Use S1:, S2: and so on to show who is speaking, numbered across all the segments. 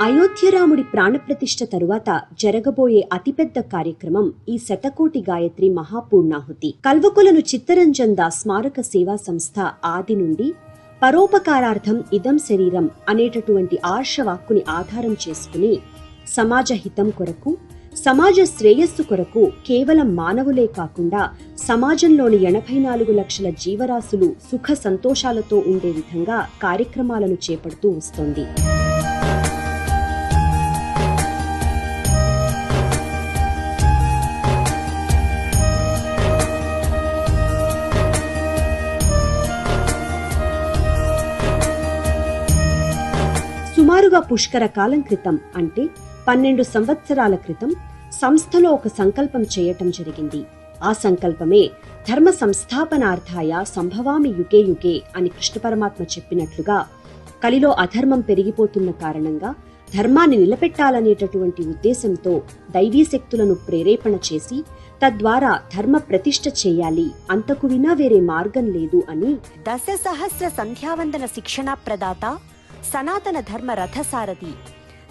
S1: అయోధ్యరాముడి ప్రాణప్రతిష్ఠ తరువాత జరగబోయే అతిపెద్ద కార్యక్రమం ఈ శతకోటి గాయత్రి మహాపూర్ణాహుతి. కల్వకులను చిత్తరంజన్ దాస్ స్మారక సేవా సంస్థ ఆది నుండి పరోపకారార్థం ఇదం శరీరం అనేటటువంటి ఆర్షవాక్కుని ఆధారం చేసుకుని సమాజ హితం కొరకు సమాజ శ్రేయస్సు కొరకు కేవలం మానవులే కాకుండా సమాజంలోని ఎనభై నాలుగు లక్షల జీవరాశులు సుఖ సంతోషాలతో ఉండే విధంగా కార్యక్రమాలను చేపడుతూ వస్తోంది. సుమారుగా పుష్కర కాలం క్రితం అంటే పన్నెండు సంవత్సరాల క్రితం సంస్థలో ఒక సంకల్పం చేయటం జరిగింది. ఆ సంకల్పమే ధర్మ సంస్థాపనార్థాయ సంభవామి యుగే యుగే అని కృష్ణ పరమాత్మ చెప్పినట్లుగా కలిలో అధర్మం పెరిగిపోతున్న కారణంగా ధర్మాన్ని నిలబెట్టాలనేటటువంటి ఉద్దేశంతో దైవీ శక్తులను ప్రేరేపణ చేసి తద్వారా ధర్మ ప్రతిష్ఠ చేయాలి అంతకు వినా వేరే మార్గం లేదు అని
S2: దశ సహస్ర సంధ్యావందన శిక్షణ ప్రదాత సనాతన ధర్మ రథసారథి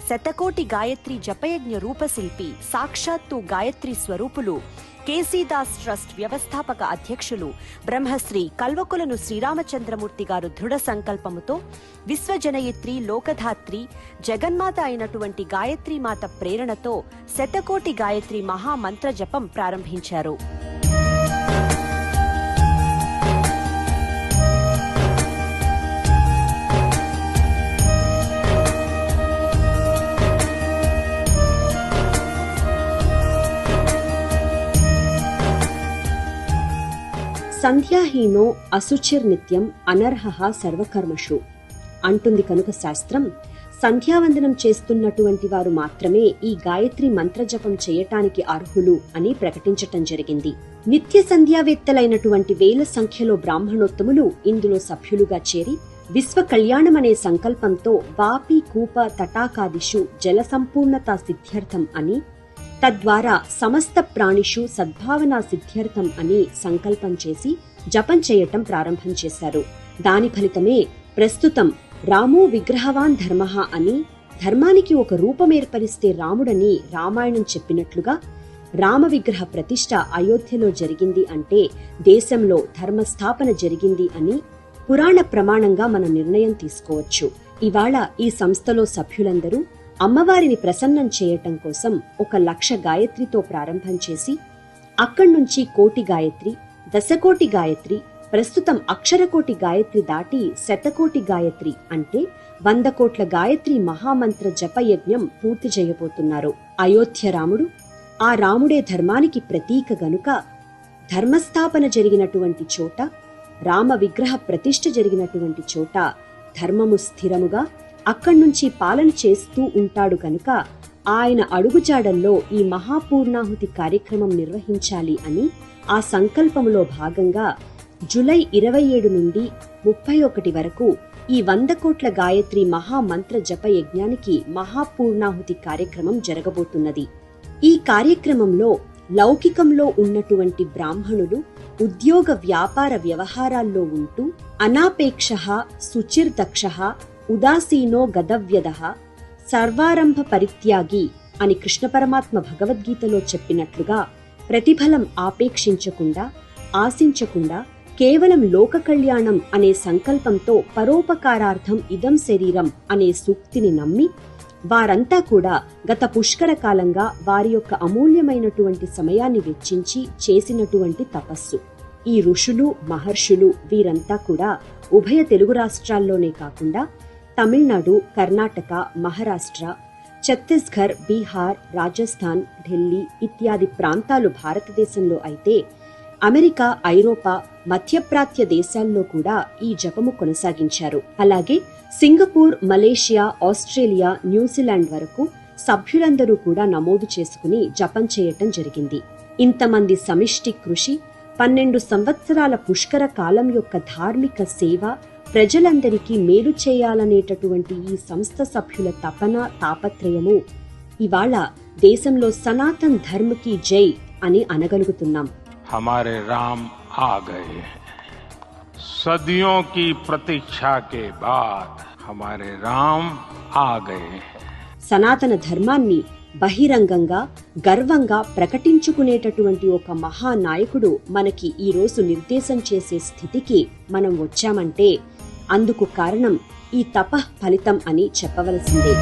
S2: శతకోటి గాయత్రి జపయజ్ఞ రూపశిల్పి సాక్షాత్తు గాయత్రి స్వరూపులు కేసీదాస్ ట్రస్ట్ వ్యవస్థాపక అధ్యక్షులు బ్రహ్మశ్రీ కల్వకులను శ్రీరామచంద్రమూర్తి గారు దృఢ సంకల్పముతో విశ్వజనయిత్రి లోకధాత్రి జగన్మాత అయినటువంటి గాయత్రి మాత ప్రేరణతో శతకోటి గాయత్రి మహామంత్ర జపం ప్రారంభించారు.
S1: సంధ్యాహీనో అశుచిర్ నిత్యం అనర్హ సర్వకర్మషు. అంటుంది కనుక శాస్త్రం సంధ్యావందనం చేస్తున్నటువంటి వారు మాత్రమే ఈ గాయత్రి మంత్రజపం చేయటానికి అర్హులు అని ప్రకటించటం జరిగింది. నిత్య సంధ్యావేత్తలైనటువంటి వేల సంఖ్యలో బ్రాహ్మణోత్తములు ఇందులో సభ్యులుగా చేరి విశ్వ కళ్యాణం అనే సంకల్పంతో వాపి కూప తటాకాదిషు జల సంపూర్ణత సిద్ధ్యర్థం అని తద్వారా సమస్త ప్రాణిషు సద్భావన సిద్ధ్యర్థం అని సంకల్పం చేసి జపం చేయటం ప్రారంభం చేశారు. దాని ఫలితమే ప్రస్తుతం రామో విగ్రహవాన్ ధర్మ అని ధర్మానికి ఒక రూపం ఏర్పరిస్తే రాముడని రామాయణం చెప్పినట్లుగా రామ విగ్రహ ప్రతిష్ట అయోధ్యలో జరిగింది అంటే దేశంలో ధర్మస్థాపన జరిగింది అని పురాణ ప్రమాణంగా మన నిర్ణయం తీసుకోవచ్చు. ఇవాళ ఈ సంస్థలో సభ్యులందరూ అమ్మవారిని ప్రసన్నం చేయటం కోసం ఒక లక్ష గాయత్రితో ప్రారంభం చేసి అక్కడి నుంచి కోటి గాయత్రి దశకోటి గాయత్రి ప్రస్తుతం అక్షరకోటి గాయత్రి దాటి శతకోటి గాయత్రి అంటే వంద కోట్ల గాయత్రి మహామంత్ర జపయజ్ఞం పూర్తి చేయబోతున్నారు. అయోధ్య రాముడు ఆ రాముడే ధర్మానికి ప్రతీక గనుక ధర్మస్థాపన జరిగినటువంటి చోట రామ విగ్రహ ప్రతిష్ఠ జరిగినటువంటి చోట ధర్మము స్థిరముగా అక్కడి నుంచి పాలన చేస్తూ ఉంటాడు కనుక ఆయన అడుగుజాడల్లో ఈ మహాపూర్ణాహుతి కార్యక్రమం నిర్వహించాలి అని ఆ సంకల్పములో భాగంగా జులై ఇరవై ఏడు నుండి ముప్పై ఒకటి వరకు ఈ వంద కోట్ల గాయత్రి మహామంత్ర జప యజ్ఞానికి మహాపూర్ణాహుతి కార్యక్రమం జరగబోతున్నది. ఈ కార్యక్రమంలో లౌకికంలో ఉన్నటువంటి బ్రాహ్మణులు ఉద్యోగ వ్యాపార వ్యవహారాల్లో ఉంటూ అనాపేక్ష సుచిర్దక్ష ఉదాసీనో గదవ్యద సర్వారంభ పరిత్యాగి అని కృష్ణ పరమాత్మ భగవద్గీతలో చెప్పినట్లుగా ప్రతిఫలం ఆపేక్షించకుండా ఆశించకుండా కేవలం లోక కళ్యాణం అనే సంకల్పంతో పరోపకారార్థం ఇదం శరీరం అనే సూక్తిని నమ్మి వారంతా కూడా గత పుష్కర కాలంగా వారి యొక్క అమూల్యమైనటువంటి సమయాన్ని వెచ్చించి చేసినటువంటి తపస్సు. ఈ ఋషులు మహర్షులు వీరంతా కూడా ఉభయ తెలుగు రాష్ట్రాల్లోనే కాకుండా తమిళనాడు కర్ణాటక మహారాష్ట్ర ఛత్తీస్ఘర్ బీహార్ రాజస్థాన్ ఢిల్లీ ఇత్యాది ప్రాంతాలు భారతదేశంలో అయితే అమెరికా ఐరోపా మధ్యప్రాచ్య దేశాల్లో కూడా ఈ జపము కొనసాగించారు. అలాగే సింగపూర్ మలేషియా ఆస్ట్రేలియా న్యూజిలాండ్ వరకు సభ్యులందరూ కూడా నమోదు చేసుకుని జపం చేయటం జరిగింది. ఇంతమంది సమిష్టి కృషి పన్నెండు సంవత్సరాల పుష్కర కాలం యొక్క ధార్మిక సేవ ప్రజలందరికీ మేలు చేయాలనేటటువంటి ఈ సంస్థ సభ్యుల తపన తాపత్రయము ఇవాళ దేశంలో సనాతన్ ధర్మకి జై అని అనగలుగుతున్నాం
S3: हमारे राम आ गए हैं सदियों की प्रतीक्षा के बाद हमारे राम आ गए हैं
S1: సనాతన ధర్మాన్ని బహిరంగంగా గర్వంగా ప్రకటించుకునేటటువంటి ఒక మహానాయకుడు మనకి ఈ రోజు నిర్దేశం చేసే స్థితికి మనం వచ్చామంటే అందుకు కారణం ఈ తప ఫలితం అని చెప్పవలసిందే.